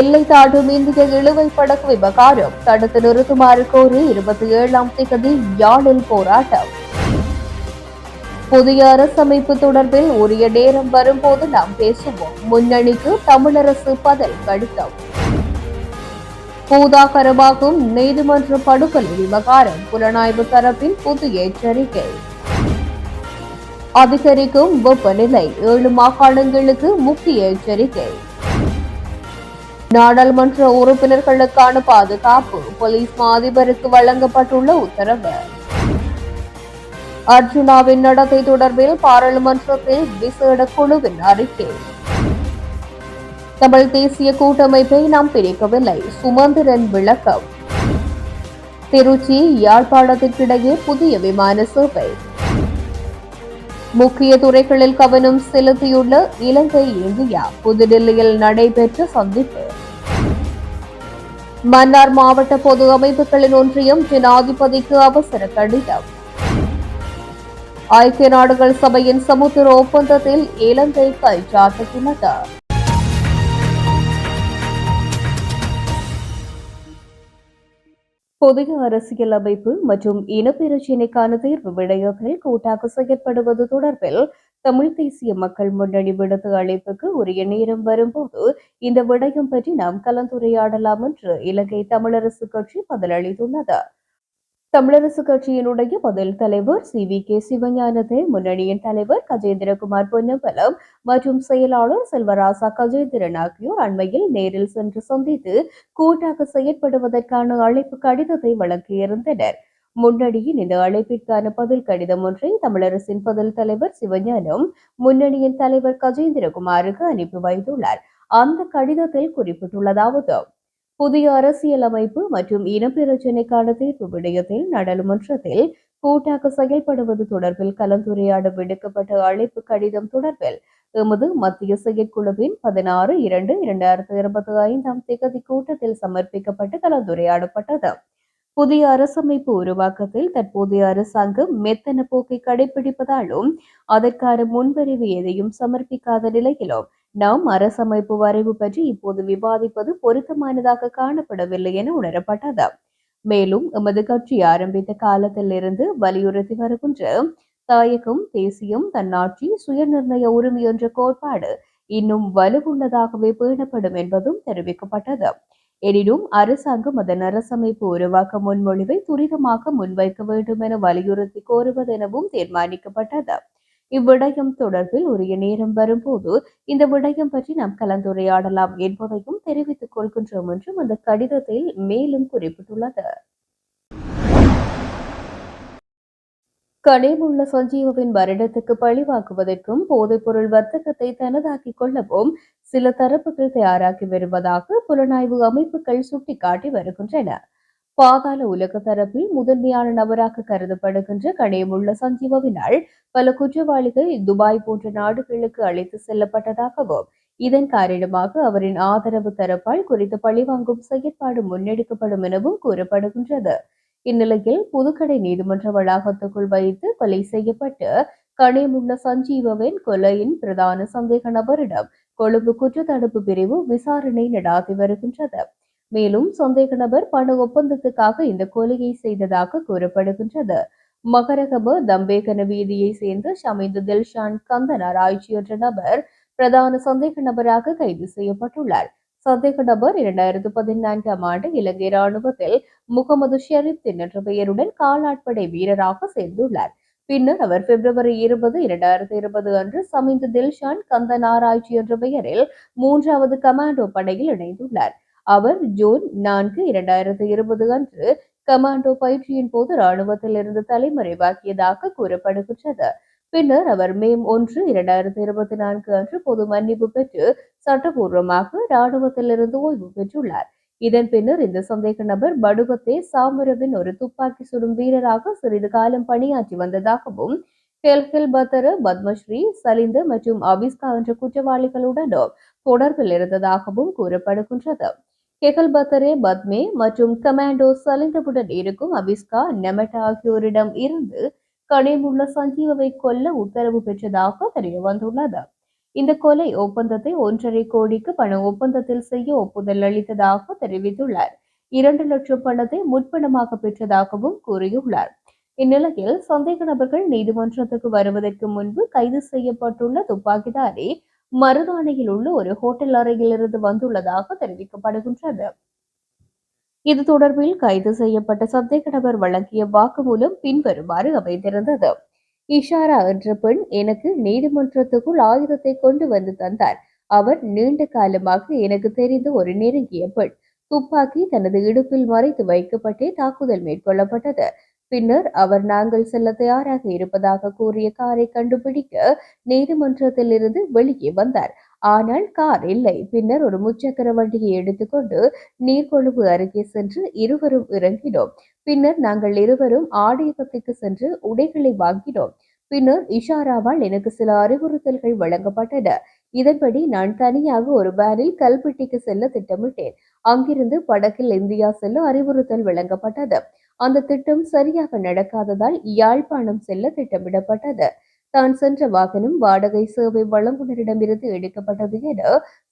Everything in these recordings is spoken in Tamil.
எல்லை தாண்டும் இந்திய இழுவை படகு விவகாரம். தடுத்து நிறுத்துமாறு கோரி இருபத்தி ஏழாம் தேதி யாழில் போராட்டம். புதிய அரசமைப்பு தொடர்பில் உரிய நேரம் வரும்போது நாம் பேசுவோம். முன்னணிக்கு தமிழரசு பதில் கடிதம். பூதாகரமாகும் நீதிமன்ற படுகொலை விவகாரம். புலனாய்வு தரப்பின் புதிய எச்சரிக்கை. அதிகரிக்கும் வெப்பநிலை. ஏழு மாகாணங்களுக்கு முக்கிய எச்சரிக்கை. நாடாளுமன்ற உறுப்பினர்களுக்கான பாதுகாப்பு போலீஸ் மாதிபருக்கு வழங்கப்பட்டுள்ள உத்தரவு. அர்ஜுனாவின் நடத்தை தொடர்பில் பாராளுமன்றத்தில் விசேட குழுவின் அறிக்கை. தமிழ் தேசிய கூட்டமைப்பை நாம் பிரிக்கவில்லை. சுமந்திரன் விளக்கம். திருச்சி யாழ்ப்பாணத்திற்கிடையே புதிய விமான சேவை. முக்கிய துறைகளில் கவனம் செலுத்தியுள்ள இலங்கை இந்தியா புதுடில்லியில் நடைபெற்ற சந்திப்பு. மன்னார் மாவட்ட பொது அமைப்புகளின் ஒன்றியம் ஜனாதிபதிக்கு அவசர கடிதம். ஐக்கிய நாடுகள் சபையின் சமுத்திர ஒப்பந்தத்தில் இலங்கை கைச்சாட்டுகிறது புதிய அரசியல் அமைப்பு மற்றும் இனப்பிரச்சினைக்கான தீர்வு விடயத்தில் கூட்டாக செயற்படுவது தொடர்பில் தமிழ் தேசிய மக்கள் முன்னணி விடுத்த அழைப்புக்கு உரிய நேரம் வரும்போது இந்த விடயம் பற்றி நாம் கலந்துரையாடலாம் என்று இலங்கை தமிழரசு கட்சி பதிலளித்துள்ளது தமிழரசு கட்சியினுடைய முதல் தலைவர் சி வி கே சிவஞானதே முன்னணியின் தலைவர் கஜேந்திரகுமார் பொன்னம்பலம் மற்றும் செயலாளர் செல்வராசா கஜேந்திரன் ஆகியோர் அண்மையில் நேரில் சென்று சந்தித்து கூட்டாக செயற்படுவதற்கான அழைப்பு கடிதத்தை வழங்கியிருந்தனர் முன்னணியின் இந்த அழைப்பிற்கான பதில் கடிதம் ஒன்றை தமிழரசின் பதில் தலைவர் சிவஞானம் முன்னணியின் தலைவர் கஜேந்திரகுமாருக்கு அனுப்பி வைத்துள்ளார். அந்த கடிதத்தில் குறிப்பிட்டுள்ளதாவது புதிய அரசியலமைப்பு மற்றும் இனப்பிரச்சினைக்கான தீர்வு விடயத்தில் நாடாளுமன்றத்தில் கூட்டாக செயல்படுவது தொடர்பில் கலந்துரையாட விடுக்கப்பட்ட அழைப்பு கடிதம் தொடர்பில் எமது மத்திய செயற்குழுவின் பதினாறு இரண்டு இரண்டாயிரத்தி இருபத்தி ஐந்தாம் திகதி கூட்டத்தில் சமர்ப்பிக்கப்பட்டு கலந்துரையாடப்பட்டது. புதிய அரசமைப்பு உருவாக்கத்தில் தற்போதைய அரசாங்கம் மெத்தன போக்கை கடைபிடிப்பதாலும் அதற்கான முன்வரிவு எதையும் சமர்ப்பிக்காத நிலையிலும் நாம் அரசமைப்பு வரைவு பற்றி இப்போது விவாதிப்பது பொருத்தமானதாக காணப்படவில்லை என உணரப்பட்டது. மேலும் எமது கட்சி ஆரம்பித்த காலத்திலிருந்து வலியுறுத்தி வருகின்ற தாயகம் தேசியம் தன்னாட்சி சுயநிர்ணய உரிமை என்ற கோட்பாடு இன்னும் வலுவுள்ளதாகவே பேணப்படும் என்பதும் தெரிவிக்கப்பட்டது. எனினும் அரசாங்கம் அதன் அரசமைப்பு உருவாக்க முன்மொழிவை துரிதமாக முன்வைக்க வேண்டும் என வலியுறுத்தி கோருவதெனவும் தீர்மானிக்கப்பட்டது. இவ்விடயம் தொடர்பில் உரிய நேரம் வரும்போது இந்த விடயம் பற்றி நாம் கலந்துரையாடலாம் என்பதையும் தெரிவித்துக் கொள்கின்றோம் என்றும் அந்த கடிதத்தில் மேலும் குறிப்பிட்டுள்ளது. கனேமுள்ள சஞ்சீவவின் வருடத்துக்கு பழிவாக்குவதற்கும் போதைப்பொருள் வர்த்தகத்தை தனதாக்கிக் கொள்ளவும் சில தரப்புகள் தயாராகி வருவதாக புலனாய்வு அமைப்புகள் சுட்டிக்காட்டி வருகின்றன. பாதாள உலக தரப்பில் முதன்மையான நபராக கருதப்படுகின்ற கணியமுள்ள சஞ்சீவவினால் பல குற்றவாளிகள் துபாய் போன்ற நாடுகளுக்கு அழைத்து செல்லப்பட்டதாகவும் இதன் காரணமாக அவரின் ஆதரவு தரப்பால் குறித்த பழிவாங்கும் செயற்பாடு முன்னெடுக்கப்படும் எனவும் கூறப்படுகின்றது. இந்நிலையில் புதுக்கடை நீதிமன்ற வளாகத்துக்குள் வைத்து கொலை செய்யப்பட்டு கணியமுள்ள சஞ்சீவவின் கொலையின் பிரதான சந்தேக நபரிடம் கொழும்பு குற்றத்தடுப்பு பிரிவு விசாரணை நடாத்தி வருகின்றது. மேலும் சந்தேக நபர் பண ஒப்பந்தத்துக்காக இந்த கொலையை செய்ததாக கூறப்படுகின்றது. மகரகப தம்பேகன வீதியை சேர்ந்த ஷமீது தில்ஷான் கந்தனார் என்ற நபர் பிரதான சந்தேக நபராக கைது செய்யப்பட்டுள்ளார். சந்தேக நபர் இரண்டாயிரத்து பதினான்காம் ஆண்டு இலங்கை ராணுவத்தில் முகமது ஷெரீப் என்ற பெயருடன் காலாட்படை வீரராக சேர்ந்துள்ளார். பின்னர் அவர் பிப்ரவரி இருபது இரண்டாயிரத்தி இருபது அன்று சமிந்து தில்ஷான் கந்தன் ஆராய்ச்சி என்ற பெயரில் மூன்றாவது கமாண்டோ படையில் இணைந்துள்ளார். அவர் ஜூன் நான்கு இரண்டாயிரத்தி இருபது அன்று கமாண்டோ பயிற்சியின் போது ராணுவத்திலிருந்து தலைமறைவாக்கியதாக கூறப்படுகின்றது. பின்னர் அவர் மே ஒன்று இரண்டாயிரத்தி இருபத்தி நான்கு அன்று பொது மன்னிப்பு பெற்று சட்டபூர்வமாக ராணுவத்திலிருந்து ஓய்வு பெற்றுள்ளார். இதன் பின்னர் இந்த சந்தேக நபர் படுகத்தே சாமரவின் ஒரு துப்பாக்கி சுடும் வீரராக சிறிது காலம் பணியாற்றி வந்ததாகவும் ஹெல்ஹில் பத்தர பத்மஸ்ரீ சலிந்த மற்றும் அபிஸ்கா என்ற குற்றவாளிகளுடனும் தொடர்பில் இருந்ததாகவும் கூறப்படுகின்றது. கெகல்பத்தரே பத்மே மற்றும் கமாண்டோ சலிந்தவுடன் இருக்கும் அபிஸ்கா நெமட் ஆகியோரிடம் இருந்து கனிமுள்ள சஞ்சீவவை கொல்ல உத்தரவு பெற்றதாக தெரிய வந்துள்ளது இந்த கொலை ஒப்பந்தத்தை ஒன்றரை கோடிக்கு பண ஒப்பந்தத்தில் செய்ய ஒப்புதல் அளித்ததாக தெரிவித்துள்ளார். இரண்டு லட்சம் பணத்தை முற்பணமாக பெற்றதாகவும் கூறியுள்ளார். இந்நிலையில் சந்தேக நபர்கள் நீதிமன்றத்துக்கு வருவதற்கு முன்பு கைது செய்யப்பட்டுள்ள துப்பாக்கிதாரி மருதானையில் உள்ள ஒரு ஹோட்டல் அறையிலிருந்து வந்துள்ளதாக தெரிவிக்கப்படுகின்றது. இது தொடர்பில் கைது செய்யப்பட்ட சந்தேக நபர் வழங்கிய வாக்குமூலம் பின்வருமாறு அமைந்திருந்தது. இஷாரா என்ற பெண் எனக்கு நீதிமன்றத்துக்குள் ஆயுதத்தை கொண்டு வந்து தந்தார். அவர் நீண்ட காலமாக எனக்கு தெரிந்த ஒரு நெருங்கிய பெண். துப்பாக்கி தனது இடுப்பில் மறைத்து வைக்கப்பட்டே தாக்குதல் மேற்கொள்ளப்பட்டது. பின்னர் அவர் நாங்கள் செல்ல தயாராக இருப்பதாக கூறிய காரை கண்டுபிடிக்க நீதிமன்றத்தில் இருந்து வெளியே வந்தார். ஆனால் கார் இல்லை. பின்னர் ஒரு முச்சக்கர வண்டியை எடுத்துக்கொண்டு நீர்கொழும்பு அருகே சென்று இருவரும் இறங்கினோம். பின்னர் நாங்கள் இருவரும் ஆடையகத்துக்கு சென்று உடைகளை வாங்கினோம். பின்னர் இஷாராவால் எனக்கு சில அறிவுறுத்தல்கள் வழங்கப்பட்டன. இதன்படி நான் தனியாக ஒரு வேனில் கல்பெட்டிக்கு செல்ல திட்டமிட்டேன். அங்கிருந்து படக்கில் இந்தியா செல்ல அறிவுறுத்தல் வழங்கப்பட்டது. அந்த திட்டம் சரியாக நடக்காததால் யாழ்ப்பாணம் செல்ல திட்டமிடப்பட்டது. தான் சென்ற வாகனம் வாடகை சேவை வழங்குனரிடமிருந்து எடுக்கப்பட்டது என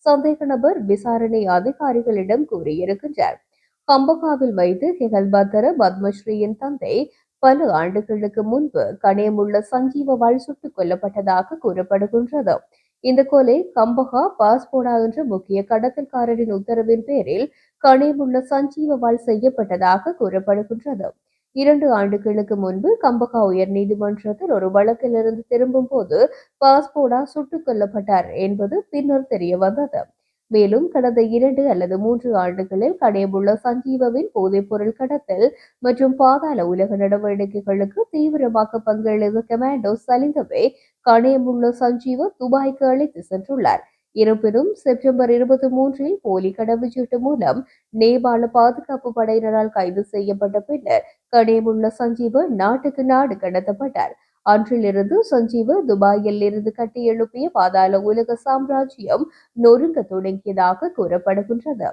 சந்தேக நபர் விசாரணை அதிகாரிகளிடம் கூறியிருக்கின்றார். கம்பகாவில் வைத்து ஹெகல்பத்தர பத்மஸ்ரீயின் தந்தை பல ஆண்டுகளுக்கு முன்பு கணேமுள்ள சஞ்சீவவால் சுட்டுக் கொல்லப்பட்டதாக கூறப்படுகின்றது. இந்த கொலை கம்பகா பாஸ்போடா என்ற முக்கிய கடத்தல்காரரின் உத்தரவின் பேரில் கனிமுள்ள சஞ்சீவவால் செய்யப்பட்டதாக கூறப்படுகின்றது. இரண்டு ஆண்டுகளுக்கு முன்பு கம்பகா உயர் நீதிமன்றத்தில் ஒரு வழக்கிலிருந்து திரும்பும் போது பாஸ்போடா சுட்டுக் கொல்லப்பட்டார் என்பது பின்னர் தெரிய வந்தது. மேலும் கடந்த இரண்டு அல்லது மூன்று ஆண்டுகளில் கடையமுள்ள சஞ்சீவவின் போதைப்பொருள் கடத்தல் மற்றும் பாதாள உலக நடவடிக்கைகளுக்கு தீவிரமாக பங்களித்த கமாண்டோ சலிந்தவை கடையமுள்ள சஞ்சீவ துபாய்க்கு அழைத்து சென்றுள்ளார். இருப்பினும் செப்டம்பர் இருபத்தி மூன்றில் போலி கடவுச்சீட்டு மூலம் நேபாள பாதுகாப்பு படையினரால் கைது செய்யப்பட்ட பின்னர் கடையமுள்ள சஞ்சீவ நாட்டுக்கு நாடு கடத்தப்பட்டார். அன்றிலிருந்து சஞ்சீவ துபாயில் இருந்து கட்டி எழுப்பிய பாதாள உலக சாம்ராஜ்யம் நொறுங்க தொடங்கியதாக கூறப்படுகின்றது.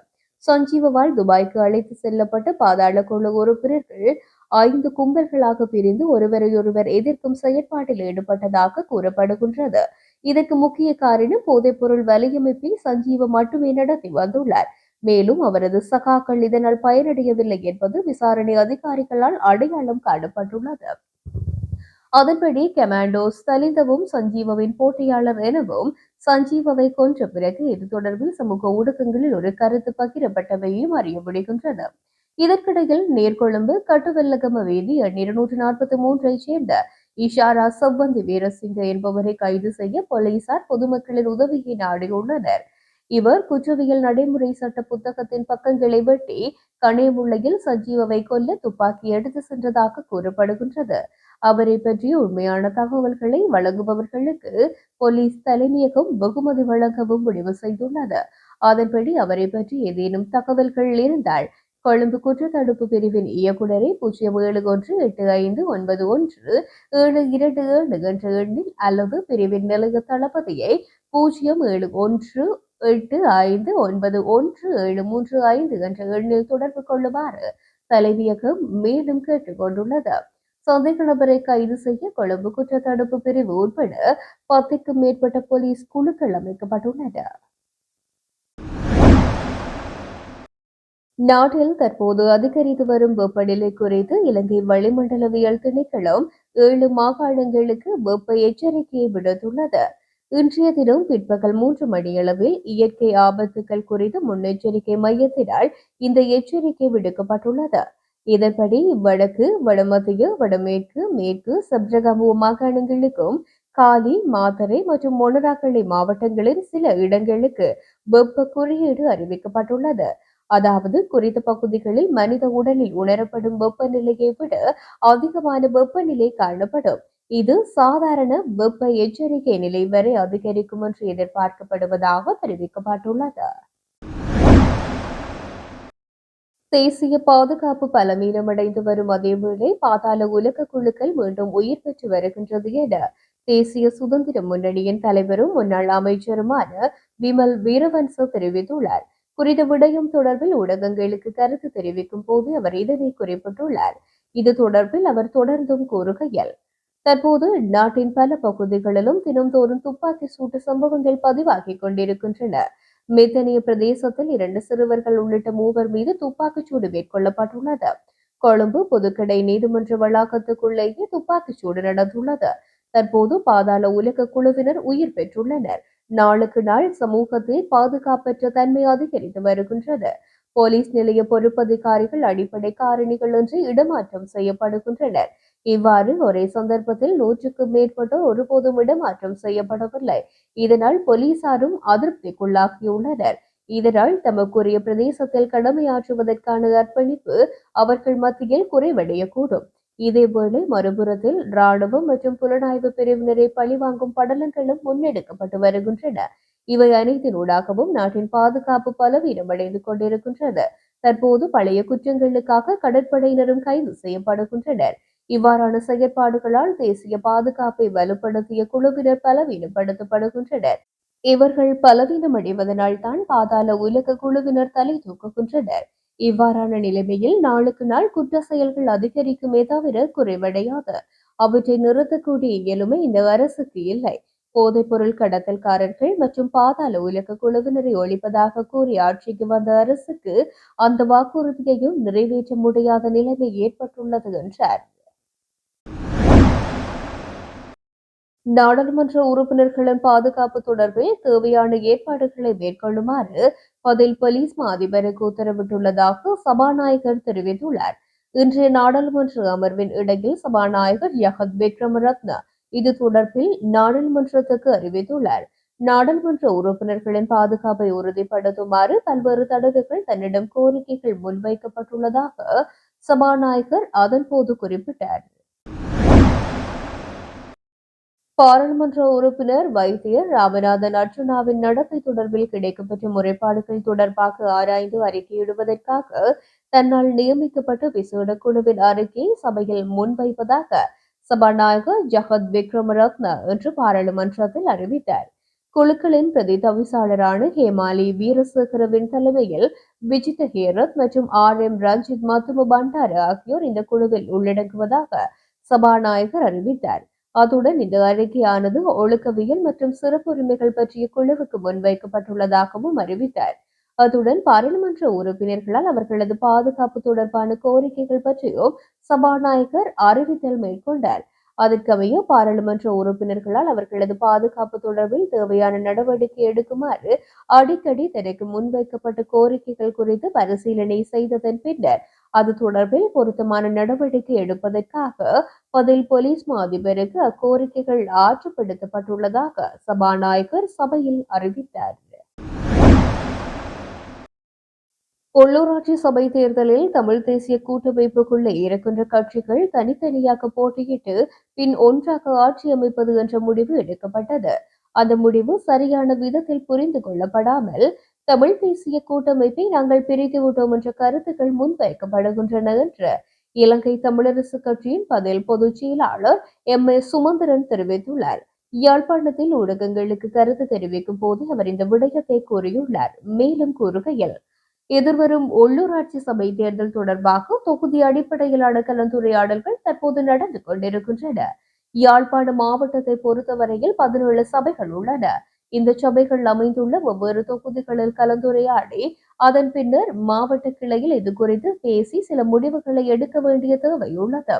சஞ்சீவவால் துபாய்க்கு அழைத்து செல்லப்பட்ட பாதாள குழு உறுப்பினர்கள் ஐந்து கும்பல்களாக பிரிந்து ஒருவரையொருவர் எதிர்க்கும் செயற்பாட்டில் ஈடுபட்டதாக கூறப்படுகின்றது. இதற்கு முக்கிய காரணம் போதைப்பொருள் வலையமைப்பை சஞ்சீவ மட்டுமே நடத்தி வந்துள்ளார். மேலும் அவரது சகாக்கள் இதனால் பயனடையவில்லை என்பது விசாரணை அதிகாரிகளால் அடையாளம் காணப்பட்டுள்ளது. அதன்படி கமாண்டோஸ் தலிந்தவும் சஞ்சீவவின் போட்டியாளர் எனவும் சஞ்சீவவை கொன்ற பிறகு இது தொடர்பில் சமூக ஊடகங்களில் ஒரு கருத்து பகிரப்பட்டவையும் அறிய முடிகின்றன இதற்கிடையில் நேர்கொழும்பு கட்டுவெல்லகம வீதி எண் இருநூற்று நாற்பத்தி மூன்றைச் சேர்ந்த இஷாரா சவ்வந்தி வீரசிங்க என்பவரை கைது செய்ய போலீசார் பொதுமக்களின் உதவியை நாடியுள்ளனர் இவர் குற்றவியல் நடைமுறை சட்ட புத்தகத்தின் பக்கங்களை வெட்டி கனேமுள்ளையில் சஞ்சீவவை கொல்ல துப்பாக்கி எடுத்து சென்றதாக கூறப்படுகின்றது. அவரை பற்றிய உண்மையான தகவல்களை வழங்குபவர்களுக்கு போலீஸ் தலைமையகம் வெகுமதி வழங்கவும் முடிவு செய்துள்ளது. அதன்படி அவரை பற்றி ஏதேனும் தகவல்கள் இருந்தால் கொழும்பு குற்றத்தடுப்பு பிரிவின் இயக்குநரை பூஜ்ஜியம் ஏழு ஒன்று எட்டு ஐந்து ஒன்பது ஒன்று ஏழு இரண்டு ஏழு என்ற எண்ணில் அல்லது பிரிவின் நிலைய தளபதியை பூஜ்ஜியம் ஏழு ஒன்று எட்டு ஐந்து ஒன்பது ஒன்று ஏழு மூன்று ஐந்து என்ற எண்ணில் தொடர்பு கொள்ளுமாறு தலைமையகம் மேலும் கேட்டுக்கொண்டுள்ளது சந்தேக நபரை கைது செய்ய கொழும்பு குற்றத்தடுப்பு பிரிவு உட்பட பத்துக்கும் மேற்பட்ட போலீஸ் குழுக்கள் அமைக்கப்பட்டுள்ளன. நாட்டில் தற்போது அதிகரித்து வரும் வெப்பநிலை குறித்து இலங்கை வளிமண்டலவியல் திணைக்களம் ஏழு மாகாணங்களுக்கு வெப்ப எச்சரிக்கையை விடுத்துள்ளது. இன்றைய தினம் பிற்பகல் மூன்று மணியளவில் இயற்கை ஆபத்துகள் குறித்து முன்னெச்சரிக்கை மையத்தினால் இந்த எச்சரிக்கை விடுக்கப்பட்டுள்ளது. இதன்படி வடக்கு வடமத்திய வடமேற்கு மேற்கு சப்ரகமு மாகாணங்களுக்கும் காலி மாத்தரை மற்றும் மொனராக்கள்ளி மாவட்டங்களின் சில இடங்களுக்கு வெப்ப குறியீடு அறிவிக்கப்பட்டுள்ளது. அதாவது குறித்த பகுதிகளில் மனித உடலில் உணரப்படும் வெப்பநிலையை விட அதிகமான வெப்பநிலை காணப்படும். இது சாதாரண வெப்ப எச்சரிக்கை நிலை வரை அதிகரிக்கும் என்று எதிர்பார்க்கப்படுவதாக தெரிவிக்கப்பட்டுள்ளது. தேசிய பாதுகாப்பு பலவீனமடைந்து வரும் அதேவேளை பாதாள உலக குழுக்கள் மீண்டும் உயிர் பெற்று வருகின்றது என தேசிய சுதந்திர முன்னணியின் தலைவரும் முன்னாள் அமைச்சருமான விமல் வீரவன்ச தெரிவித்துள்ளார். குறித்த விடயம் தொடர்பில் ஊடகங்களுக்கு கருத்து தெரிவிக்கும் போது அவர் இதனை குறிப்பிட்டுள்ளார். இது தொடர்பில் அவர் தொடர்ந்தும் கூறுகையில் தற்போது நாட்டின் பல பகுதிகளிலும் தினம்தோறும் துப்பாக்கி சூட்டு சம்பவங்கள் பதிவாகிக் கொண்டிருக்கின்றன. மெத்தனிய பிரதேசத்தில் இரண்டு சிறுவர்கள் உள்ளிட்ட மூவர் மீது துப்பாக்கிச்சூடு மேற்கொள்ளப்பட்டுள்ளது. கொழும்பு புதுக்கடை நீதிமன்ற வளாகத்துக்குள்ளேயே துப்பாக்கிச்சூடு நடந்துள்ளது. தற்போது பாதாள உலக குழுவினர் உயிர் பெற்றுள்ளனர். நாளுக்கு நாள் சமூகத்தில் பாதுகாப்பற்ற தன்மை அதிகரித்து வருகின்றது. போலீஸ் நிலைய பொறுப்பதிகாரிகள் அடிப்படை காரணிகள் என்று இடமாற்றம் செய்யப்படுகின்றனர். இவ்வாறு ஒரே சந்தர்ப்பத்தில் நூற்றுக்கும் மேற்பட்டோர் ஒருபோதும் இடமாற்றம் செய்யப்படவில்லை. இதனால் போலீசாரும் அதிருப்திக்குள்ளாகியுள்ளனர். இதனால் தமக்குரிய பிரதேசத்தில் கடமையாற்றுவதற்கான அர்ப்பணிப்பு அவர்கள் மத்தியில் குறைவடையக்கூடும். இதேவேளை மறுபுறத்தில் ராணுவம் மற்றும் புலனாய்வு பிரிவினரை பழிவாங்கும் படலங்களும் முன்னெடுக்கப்பட்டு வருகின்றன. இவை அனைத்தினூடாகவும் நாட்டின் பாதுகாப்பு பலவீனமடைந்து கொண்டிருக்கின்றது. தற்போது பழைய குற்றங்களுக்காக கடற்படையினரும் கைது செய்யப்படுகின்றனர். இவ்வாறான செயற்பாடுகளால் தேசிய பாதுகாப்பை வலுப்படுத்திய குழுவினர் பலவீனப்படுத்தப்படுகின்றனர். இவர்கள் பலவீனமடைவதனால் தான் பாதாள உலக குழுவினர் தலை தூக்குகின்றனர். இவ்வாறான நிலைமையில் நாளுக்கு நாள் குற்ற செயல்கள் அதிகரிக்குமே தவிர குறைவடையாது. அவற்றை நிறுத்தக்கூடிய இயலுமை இந்த அரசுக்கு இல்லை. போதைப்பொருள் கடத்தல்காரர்கள் மற்றும் பாதாள உலக குழுவினரை ஒழிப்பதாக கூறி ஆட்சிக்கு வந்த அரசுக்கு அந்த வாக்குறுதியையும் நிறைவேற்ற முடியாத நிலைமை ஏற்பட்டுள்ளது என்றார். நாடாளுமன்ற உறுப்பினர்களின் பாதுகாப்பு தொடர்பில் தேவையான ஏற்பாடுகளை மேற்கொள்ளுமாறு பதில் போலீஸ் மா அதிபருக்கு உத்தரவிட்டுள்ளதாக சபாநாயகர் தெரிவித்துள்ளார். இன்றைய நாடாளுமன்ற அமர்வின் இடையில் சபாநாயகர் யகத் விக்ரமரத்ன இது தொடர்பில் நாடாளுமன்றத்துக்கு அறிவித்துள்ளார். நாடாளுமன்ற உறுப்பினர்களின் பாதுகாப்பை உறுதிப்படுத்துமாறு பல்வேறு தடவைகள் தன்னிடம் கோரிக்கைகள் முன்வைக்கப்பட்டுள்ளதாக சபாநாயகர் அதன்போது குறிப்பிட்டார். பாராளுமன்ற உறுப்பினர் வைத்தியர் ராமநாதன் அர்ஜுனாவின் நடத்தை தொடர்பில் கிடைக்கப்பட்ட முறைப்பாடுகள் தொடர்பாக ஆராய்ந்து அறிக்கையிடுவதற்காக தன்னால் நியமிக்கப்பட்ட விசேட குழுவின் அறிக்கையை சபையில் முன்வைப்பதாக சபாநாயகர் ஜகத் விக்ரமரத்ன இன்று பாராளுமன்றத்தில் அறிவித்தார். குழுக்களின் பிரதி தவிசாளரான ஹேமாலி வீரசேகரவின் தலைமையில் விஜித ஹேரத் மற்றும் ஆர் எம் ரஞ்சித் மத்தும பண்டார ஆகியோர் இந்த குழுவில் உள்ளடங்குவதாக சபாநாயகர் அறிவித்தார். அத்துடன் இந்த அறிக்கையானது ஒழுக்கவியல் மற்றும் சிறப்புரிமைகள் பற்றிய குழுவுக்கு முன்வைக்கப்பட்டுள்ளதாகவும் அறிவித்தார். அத்துடன் பாராளுமன்ற உறுப்பினர்களால் அவர்களது பாதுகாப்பு தொடர்பான கோரிக்கைகள் பற்றியும் சபாநாயகர் அறிவித்தல் மேற்கொண்டார். அதற்கமைய பாராளுமன்ற உறுப்பினர்களால் அவர்களது பாதுகாப்பு தொடர்பில் தேவையான நடவடிக்கை எடுக்குமாறு அடிக்கடி தனக்கு முன்வைக்கப்பட்ட கோரிக்கைகள் குறித்து பரிசீலனை செய்ததன் பின்னர் அது தொடர்பில் பொருத்தமான நடவடிக்கை எடுப்பதற்காக பதில் போலீஸ் மா அதிபருக்கு அக்கோரிக்கைகள் ஆற்றுப்படுத்தப்பட்டுள்ளதாக சபாநாயகர் சபையில் அறிவித்தார். உள்ளூராட்சி சபை தேர்தலில் தமிழ் தேசிய கூட்டமைப்புக்குள்ளே இருக்கின்ற கட்சிகள் தனித்தனியாக போட்டியிட்டு பின் ஒன்றாக ஆட்சி அமைப்பது என்ற முடிவு எடுக்கப்பட்டது. அந்த முடிவு சரியான விதத்தில் புரிந்து கொள்ளப்படாமல் தமிழ் தேசிய கூட்டமைப்பை நாங்கள் பிரித்து விட்டோம் என்ற கருத்துக்கள் முன்வைக்கப்படுகின்றன என்று இலங்கை தமிழரசு கட்சியின் பதில் பொதுச் செயலாளர் எம். ஏ சுமந்திரன் தெரிவித்துள்ளார். யாழ்ப்பாணத்தில் ஊடகங்களுக்கு கருத்து தெரிவிக்கும் போது அவர் இந்த விடயத்தை கூறியுள்ளார். மேலும் கூறுகையில் எதிர்வரும் உள்ளூராட்சி சபை தேர்தல் தொடர்பாக தொகுதி அடிப்படையிலான கலந்துரையாடல்கள் தற்போது நடந்து கொண்டிருக்கின்றன. யாழ்ப்பாண மாவட்டத்தை பொறுத்தவரையில் பதினேழு சபைகள் உள்ளன. இந்த சபைகள் அமைந்துள்ள ஒவ்வொரு தொகுதிகளில் கலந்துரையாடி அதன் பின்னர் மாவட்ட கிளையில் இது குறித்து பேசி சில முடிவுகளை எடுக்க வேண்டிய தேவை உள்ளது.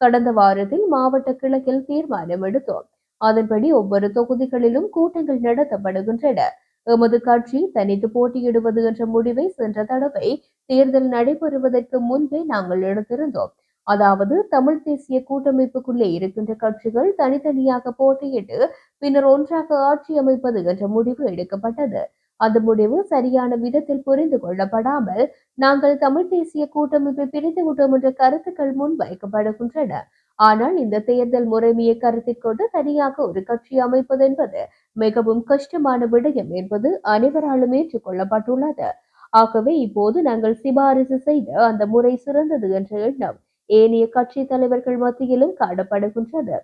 கடந்த வாரத்தில் மாவட்ட கிளையில் தீர்மானம் எடுத்தோம். அதன்படி ஒவ்வொரு தொகுதிகளிலும் கூட்டங்கள் நடத்தப்படுகின்றன. எமது கட்சி தனித்து போட்டியிடுவது என்ற முடிவை சென்ற தடவை தேர்தல் நடைபெறுவதற்கு முன்பே நாங்கள் எடுத்திருந்தோம். அதாவது தமிழ் தேசிய கூட்டமைப்புக்குள்ளே இருக்கின்ற கட்சிகள் தனித்தனியாக போட்டியிட்டு பின்னர் ஒன்றாக ஆட்சி அமைப்பது என்ற முடிவு எடுக்கப்பட்டது. அந்த முடிவு சரியான விதத்தில் புரிந்து கொள்ளப்படாமல் நாங்கள் தமிழ் தேசிய கூட்டமைப்பை பிரித்து விட்டோம் என்ற கருத்துக்கள் முன்வைக்கப்படுகின்றன ஆனால் இந்த தேர்தல் முறைமையை கருத்தில் கொண்டு தனியாக ஒரு கட்சி அமைப்பது என்பது மிகவும் கஷ்டமான விடயம் என்பது அனைவராலும் ஏற்றுக்கொள்ளப்பட்டுள்ளது. ஆகவே இப்போது நாங்கள் சிபாரிசு செய்த அந்த முறை சிறந்தது என்ற எண்ணம் ஏனைய கட்சி தலைவர்கள் மத்தியிலும் காணப்படுகின்றது.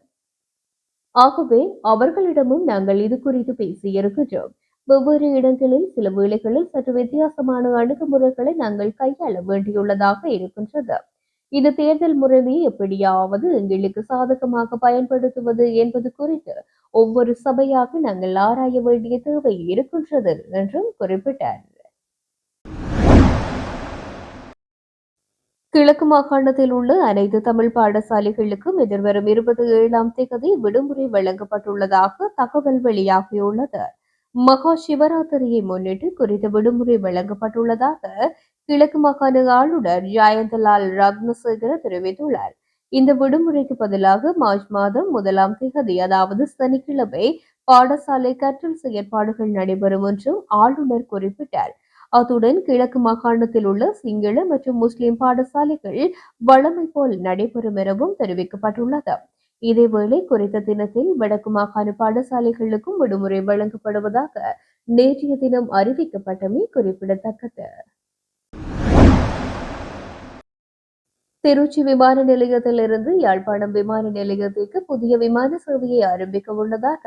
ஆகவே அவர்களிடமும் நாங்கள் இது குறித்து பேசியிருக்கின்றோம் வெவ்வேறு இடங்களில் சில வேளைகளில் சற்று வித்தியாசமான அணுகுமுறைகளை நாங்கள் கையாள வேண்டியுள்ளதாக இருக்கின்றது. இந்த தேர்தல் முறையை எப்படியாவது எங்களுக்கு சாதகமாக பயன்படுத்துவது என்பது குறித்து ஒவ்வொரு சபையாக நாங்கள் ஆராய வேண்டிய தேவை இருக்கின்றது என்றும் குறிப்பிட்டார். கிழக்கு மாகாணத்தில் உள்ள அனைத்து தமிழ் பாடசாலைகளுக்கும் எதிர்வரும் இருபத்தி ஏழாம் தேதி விடுமுறை வழங்கப்பட்டுள்ளதாக தகவல் வெளியாகியுள்ளது. மகா சிவராத்திரியை முன்னிட்டு குறித்த விடுமுறை வழங்கப்பட்டுள்ளதாக கிழக்கு மாகாண ஆளுநர் ஜாயந்தலால் ரத்னசேகர தெரிவித்துள்ளார். இந்த விடுமுறைக்கு பதிலாக மார்ச் மாதம் முதலாம் தேதி அதாவது சனிக்கிழமை பாடசாலை கற்றல் செயற்பாடுகள் நடைபெறும் என்றும் ஆளுநர் குறிப்பிட்டார். அத்துடன் கிழக்கு மாகாணத்தில் உள்ள சிங்கள மற்றும் முஸ்லிம் பாடசாலைகள் வழமை போல் நடைபெறும் எனவும் தெரிவிக்கப்பட்டுள்ளது. இதேவேளை குறித்த தினத்தில் வடக்கு மாகாண பாடசாலைகளுக்கும் விடுமுறை வழங்கப்படுவதாக நேற்றைய தினம் அறிவிக்கப்பட்டமை குறிப்பிடத்தக்கது. திருச்சி விமான நிலையத்திலிருந்து யாழ்ப்பாணம் விமான நிலையத்திற்கு புதிய விமான சேவையை ஆரம்பிக்க உள்ளதாக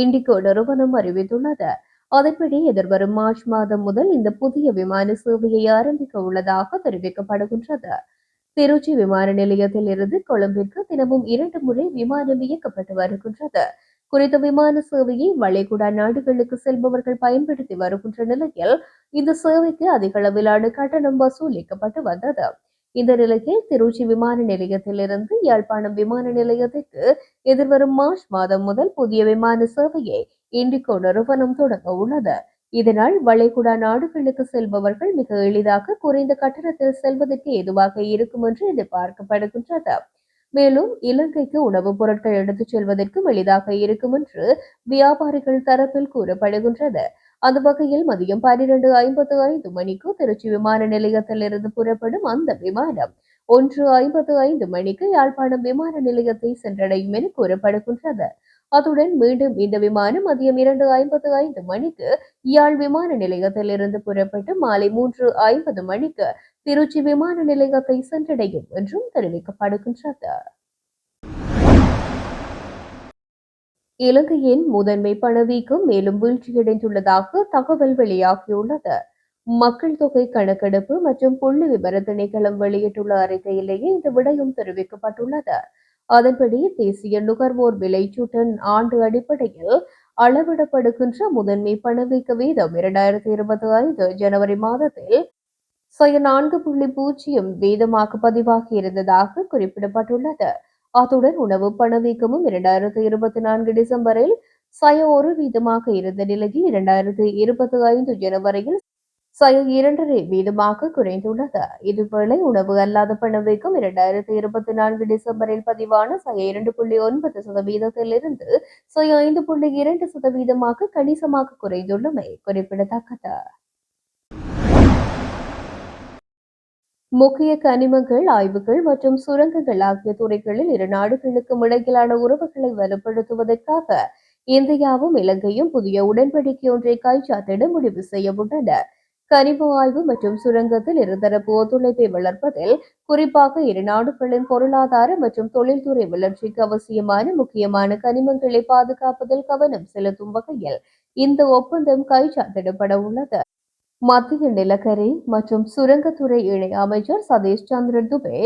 இண்டிகோ நிறுவனம் அறிவித்துள்ளது. அதன்படி எதிர்வரும் மார்ச் மாதம் முதல் இந்த புதிய விமான சேவையை ஆரம்பிக்க உள்ளதாக தெரிவிக்கப்படுகின்றது. திருச்சி விமான நிலையத்தில் இருந்து கொழும்பிற்கு தினமும் இரண்டு முறை விமானம் இயக்கப்பட்டு வருகின்றது. குறித்த விமான சேவையை வளைகுடா நாடுகளுக்கு செல்பவர்கள் பயன்படுத்தி வருகின்ற நிலையில் இந்த சேவைக்கு அதிக அளவிலான கட்டணம் வசூலிக்கப்பட்டு வந்தது. இந்த நிலையில் திருச்சி விமான நிலையத்திலிருந்து யாழ்ப்பாணம் விமான நிலையத்திற்கு எதிர்வரும் மார்ச் மாதம் முதல் புதிய விமான சேவையை இண்டிகோ நிறுவனம் தொடங்க உள்ளது. இதனால் வளைகுடா நாடுகளுக்கு செல்பவர்கள் மிக எளிதாக குறைந்த கட்டணத்தில் செல்வதற்கு ஏதுவாக இருக்கும் என்று எதிர்பார்க்கப்படுகின்றது. மேலும் இலங்கைக்கு உணவுப் பொருட்கள் எடுத்துச் செல்வதற்கும் எளிதாக இருக்கும் என்று வியாபாரிகள் தரப்பில் கூறப்படுகின்றது. அந்த வகையில் மதியம் பன்னிரண்டு ஐம்பத்து ஐந்து மணிக்கு திருச்சி விமான நிலையத்தில் இருந்து புறப்படும் அந்த விமானம் ஒன்று ஐம்பத்து ஐந்து மணிக்கு யாழ்ப்பாணம் விமான நிலையத்தை சென்றடையும் என கூறப்படுகின்றது. அத்துடன் மீண்டும் இந்த விமானம் மதியம் இரண்டு ஐம்பத்து ஐந்து மணிக்கு யாழ் விமான நிலையத்தில் இருந்து புறப்பட்டு மாலை மூன்று ஐம்பது மணிக்கு திருச்சி விமான நிலையத்தை சென்றடையும் என்றும் தெரிவிக்கப்படுகின்றது. இலங்கையின் முதன்மை பணவீக்கம் மேலும் வீழ்ச்சியடைந்துள்ளதாக தகவல் வெளியாகியுள்ளது. மக்கள் தொகை கணக்கெடுப்பு மற்றும் புள்ளி விவர திணைக்களம் வெளியிட்டுள்ள அறிக்கையிலேயே இந்த விடயம் தெரிவிக்கப்பட்டுள்ளது. அதன்படி தேசிய நுகர்வோர் விலைச்சூட்டன் ஆண்டு அடிப்படையில் அளவிடப்படுகின்ற முதன்மை பணவீக்க வீதம் இரண்டாயிரத்தி இருபத்தி ஐந்து ஜனவரி மாதத்தில் சுய நான்கு புள்ளி பூஜ்ஜியம் வீதமாக பதிவாகி இருந்ததாக குறிப்பிடப்பட்டுள்ளது. அத்துடன் உணவு பணவீக்கமும் இரண்டாயிரத்தி இருபத்தி நான்கு டிசம்பரில் சய ஒரு வீதமாக இருந்த நிலையில் இரண்டாயிரத்தி இருபத்தி ஐந்து ஜனவரியில் சய இரண்டரை வீதமாக குறைந்துள்ளது. இதுவேளை உணவு அல்லாத பணவீக்கம் இரண்டாயிரத்தி இருபத்தி நான்கு டிசம்பரில் பதிவான சய இரண்டு புள்ளி ஒன்பது சதவீதத்தில் இருந்து சய ஐந்து புள்ளி இரண்டு சதவீதமாக கணிசமாக குறைந்துள்ளமை குறிப்பிடத்தக்கது. முக்கிய கனிமங்கள் ஆய்வுகள் மற்றும் சுரங்கங்கள் ஆகிய துறைகளில் இரு நாடுகளுக்கும் இடையிலான உறவுகளை வலுப்படுத்துவதற்காக இந்தியாவும் இலங்கையும் புதிய உடன்படிக்கை ஒன்றை கைச்சாத்திட முடிவு செய்யப்பட்டன கனிம ஆய்வு மற்றும் சுரங்கத்தில் இருதரப்பு ஒத்துழைப்பை வளர்ப்பதில் குறிப்பாக இரு நாடுகளின் பொருளாதார மற்றும் தொழில்துறை வளர்ச்சிக்கு அவசியமான முக்கியமான கனிமங்களை பாதுகாப்பதில் கவனம் செலுத்தும் வகையில் இந்த ஒப்பந்தம் கைச்சாத்திடப்பட உள்ளது. மத்திய நிலக்கரி மற்றும் சுரங்கத்துறை இணை அமைச்சர் சதீஷ் சந்திர துபே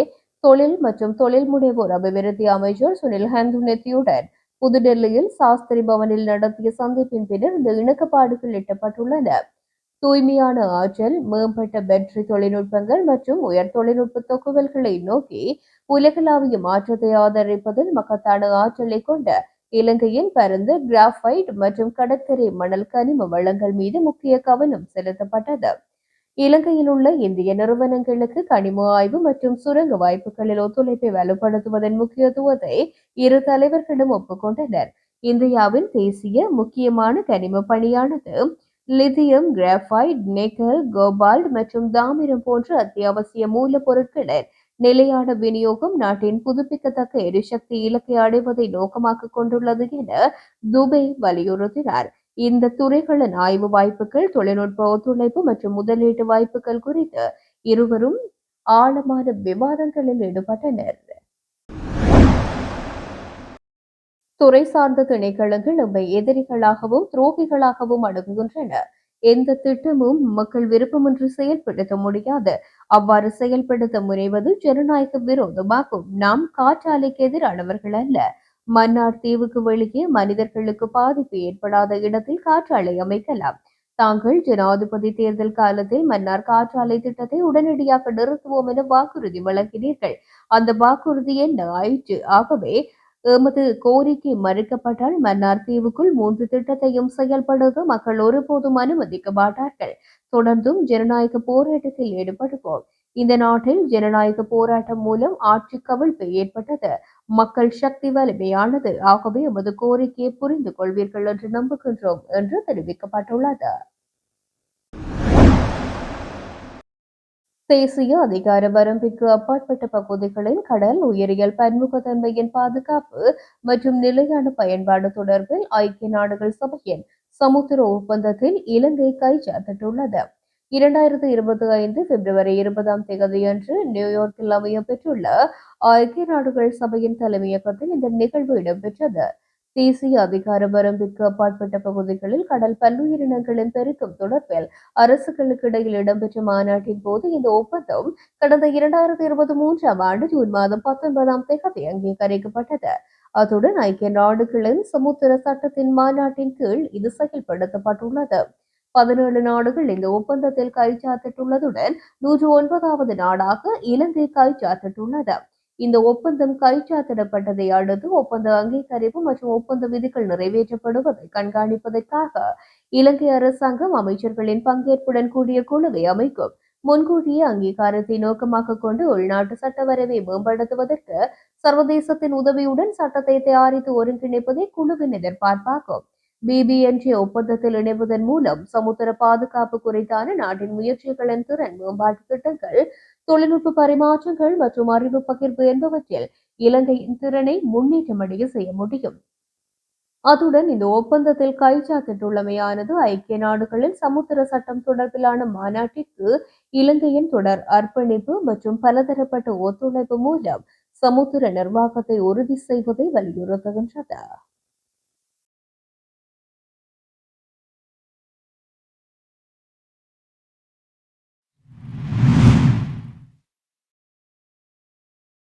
தொழில் மற்றும் தொழில் முனைவோர் அபிவிருத்தி அமைச்சர் சுனில் ஹந்துனெத்தியுடன் புதுடெல்லியில் சாஸ்திரி பவனில் நடத்திய சந்திப்பின் பின்னர் இந்த இணக்கப்பாடுகள் எட்டப்பட்டுள்ளன. தூய்மையான ஆற்றல் மேம்பட்ட பேட்டரி தொழில்நுட்பங்கள் மற்றும் உயர் தொழில்நுட்ப தொகுவல்களை நோக்கி உலகளாவிய மாற்றத்தை ஆதரிப்பதில் மகத்தான ஆற்றலை கொண்ட இலங்கையின் பரந்த கிராஃபைட் மற்றும் கடற்கரை மணல் கனிம வளங்கள் மீது முக்கிய கவனம் செலுத்தப்பட்டது. இலங்கையில் உள்ள இந்திய நிறுவனங்களுக்கு கனிம ஆய்வு மற்றும் சுரங்க வாய்ப்புகளில் ஒத்துழைப்பை வலுப்படுத்துவதன் முக்கியத்துவத்தை இரு தலைவர்களும் ஒப்புக்கொண்டனர். இந்தியாவின் தேசிய முக்கியமான கனிம பணியானது லித்தியம் கிராஃபைட் நெக்கல் கோபால்ட் மற்றும் தாமிரம் போன்ற அத்தியாவசிய மூலப்பொருட்களின் நிலையான விநியோகம் நாட்டின் புதுப்பிக்கத்தக்க எரிசக்தி இலக்கை அடைவதை நோக்கமாக கொண்டுள்ளது என துபே வலியுறுத்தினார். இந்த துறைகளின் ஆய்வு வாய்ப்புகள் தொழில்நுட்ப ஒத்துழைப்பு மற்றும் முதலீட்டு வாய்ப்புகள் குறித்து இருவரும் ஆழமான விவாதங்களில் ஈடுபட்டனர். துறை சார்ந்த திணைக்களங்கள் நம்மை எதிரிகளாகவும் துரோகிகளாகவும் அணுகுகின்றன. எந்த திட்டமும் மக்கள் விருப்பமின்றி செயல்படுத்த முடியாது. அவ்வாறு செயல்படுத்த முனைவது ஜனநாயக விரோதமாகும். நாம் காற்றாலைக்கு எதிரானவர்கள் அல்ல. மன்னார் தீவுக்கு வெளியே மனிதர்களுக்கு பாதிப்பு ஏற்படாத இடத்தில் காற்றாலை அமைக்கலாம். தாங்கள் ஜனாதிபதி தேர்தல் காலத்தில் மன்னார் காற்றாலை திட்டத்தை உடனடியாக நிறுத்துவோம் என வாக்குறுதி வழங்கினீர்கள். அந்த வாக்குறுதி என்ன? ஆயிற்று. ஆகவே எமது கோரிக்கை மறுக்கப்பட்டால் மன்னார் தீவுக்குள் மூன்று திட்டத்தையும் செயல்படுத்த மக்கள் ஒருபோதும் அனுமதிக்க மாட்டார்கள். தொடர்ந்தும் ஜனநாயக போராட்டத்தில் ஈடுபடுவோம். இந்த நாட்டில் ஜனநாயக போராட்டம் மூலம் ஆட்சி கவிழ்ப்பு ஏற்பட்டது. மக்கள் சக்தி வலிமையானது. ஆகவே எமது கோரிக்கையை புரிந்து கொள்வீர்கள் என்று நம்புகின்றோம் என்று தெரிவிக்கப்பட்டுள்ளது. தேசிய அதிகார வரம்பிற்கு அப்பாற்பட்ட பகுதிகளில் கடல் உயிரியல் பன்முகத்தன்மையின் பாதுகாப்பு மற்றும் நிலையான பயன்பாடு தொடர்பில் ஐக்கிய நாடுகள் சபையின் சமுத்திர ஒப்பந்தத்தில் இலங்கை கைச்சாத்திட்டுள்ளது இரண்டாயிரத்தி இருபத்தி ஐந்து பிப்ரவரி இருபதாம் தேதியன்று நியூயார்க்கில் அமைய பெற்றுள்ள ஐக்கிய நாடுகள் சபையின் தலைமையகத்தில் இந்த நிகழ்வு இடம்பெற்றது. தேசிய அதிகார வரம்பிற்கு அப்பாற்பட்ட பகுதிகளில் கடல் பல்லுயிரினங்களின் பெருக்கம் தொடர்பில் அரசுகளுக்கு இடையில் இடம்பெற்ற மாநாட்டின் போது இந்த ஒப்பந்தம் கடந்த இரண்டாயிரத்தி இருபத்தி மூன்றாம் ஆண்டு ஜூன் மாதம் பத்தொன்பதாம் தேதி அங்கீகரிக்கப்பட்டது. அத்துடன் ஐக்கிய நாடுகளின் சமுத்திர சட்டத்தின் மாநாட்டின் கீழ் இது செயல்படுத்தப்பட்டுள்ளது. பதினேழு நாடுகள் இந்த ஒப்பந்தத்தில் கைச்சாத்திட்டுள்ளதுடன் நூற்று ஒன்பதாவது நாடாக இலங்கை கைச்சாத்திட்டுள்ளது. இந்த ஒப்பந்தம் கைச்சாத்திடப்பட்டதை அடுத்து ஒப்பந்த அங்கீகரிப்பு மற்றும் ஒப்பந்த விதிகள் நிறைவேற்றப்படுவதை கண்காணிப்பதற்காக இலங்கை அரசாங்கம் அமைச்சர்களின் பங்கேற்புடன் கூடிய குழுவை அமைக்கும். முன்கூட்டிய அங்கீகாரத்தை நோக்கமாக கொண்டு உள்நாட்டு சட்ட வரைவை மேம்படுத்துவதற்கு சர்வதேசத்தின் உதவியுடன் சட்டத்தை தயாரித்து ஒருங்கிணைப்பதே குழுவின் எதிர்பார்ப்பாகும். பிபிஎன்ஜி ஒப்பந்தத்தில் இணைவதன் மூலம் சமுத்திர பாதுகாப்பு குறித்தான நாட்டின் முயற்சிகளின் திறன் மேம்பாட்டு திட்டங்கள் தொழில்நுட்ப பரிமாற்றங்கள் மற்றும் அறிவு பகிர்வு என்பவற்றில் இலங்கையின் திறனை முன்னேற்றமடைய செய்ய முடியும். அத்துடன் இந்த ஒப்பந்தத்தில் கைச்சாத்திட்டுள்ளமையானது ஐக்கிய நாடுகளில் சமுத்திர சட்டம் தொடர்பிலான மாநாட்டிற்கு இலங்கையின் தொடர் அர்ப்பணிப்பு மற்றும் பலதரப்பட்ட ஒத்துழைப்பு மூலம் சமுத்திர நிர்வாகத்தை உறுதி செய்வதை வலியுறுத்துகின்றது.